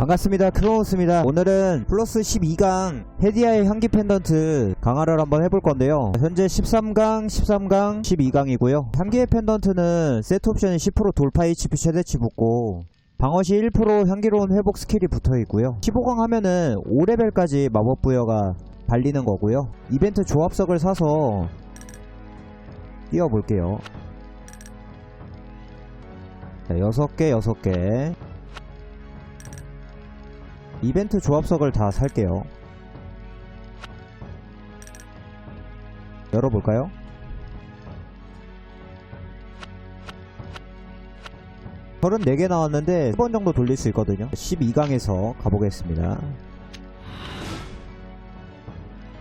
반갑습니다. 크로우스입니다. 오늘은 플러스 12강 헤디아의 향기 펜던트 강화를 한번 해볼 건데요. 현재 13강 13강 12강이고요. 향기의 펜던트는 세트 옵션이 10% 돌파 HP 최대치 붙고 방어시 1% 향기로운 회복 스킬이 붙어 있고요. 15강 하면은 5레벨까지 마법 부여가 발리는 거고요. 이벤트 조합석을 사서 띄워볼게요. 자, 6개 6개 이벤트 조합석을 다 살게요. 열어볼까요? 서른 4개 나왔는데 10번 정도 돌릴 수 있거든요. 12강에서 가보겠습니다.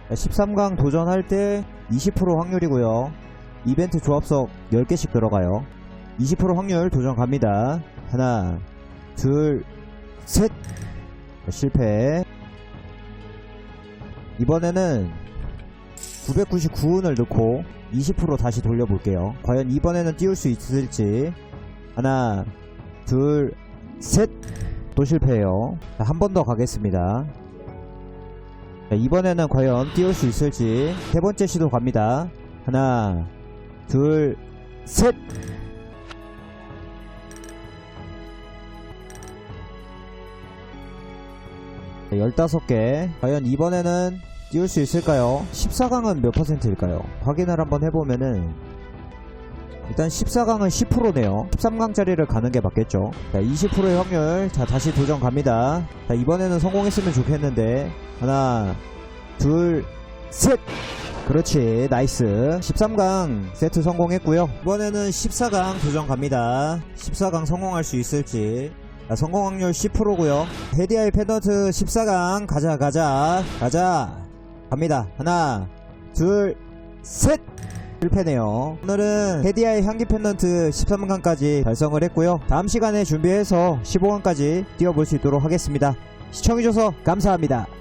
13강 도전할 때 20% 확률이고요. 이벤트 조합석 10개씩 들어가요. 20% 확률 도전 갑니다. 하나, 둘, 셋! 실패. 이번에는 999운을 넣고 20% 다시 돌려볼게요. 과연 이번에는 띄울 수 있을지. 하나, 둘, 셋! 또 실패해요. 한 번 더 가겠습니다. 자, 이번에는 과연 띄울 수 있을지. 세 번째 시도 갑니다. 하나, 둘, 셋! 15개. 과연 이번에는 띄울 수 있을까요? 14강은 몇 퍼센트일까요? 확인을 한번 해보면은 일단 14강은 10%네요. 13강짜리를 가는 게 맞겠죠. 자, 20%의 확률. 자, 다시 도전 갑니다. 자, 이번에는 성공했으면 좋겠는데. 하나, 둘, 셋! 그렇지. 나이스. 13강 세트 성공했고요. 이번에는 14강 도전 갑니다. 14강 성공할 수 있을지. 자, 성공 확률 10%고요. 헤디아이 펜던트 14강 가자 가자 가자 갑니다. 하나 둘셋 실패네요. 오늘은 헤디아의 향기 펜던트 13강까지 달성을 했고요. 다음 시간에 준비해서 15강까지 뛰어볼 수 있도록 하겠습니다. 시청해줘서 감사합니다.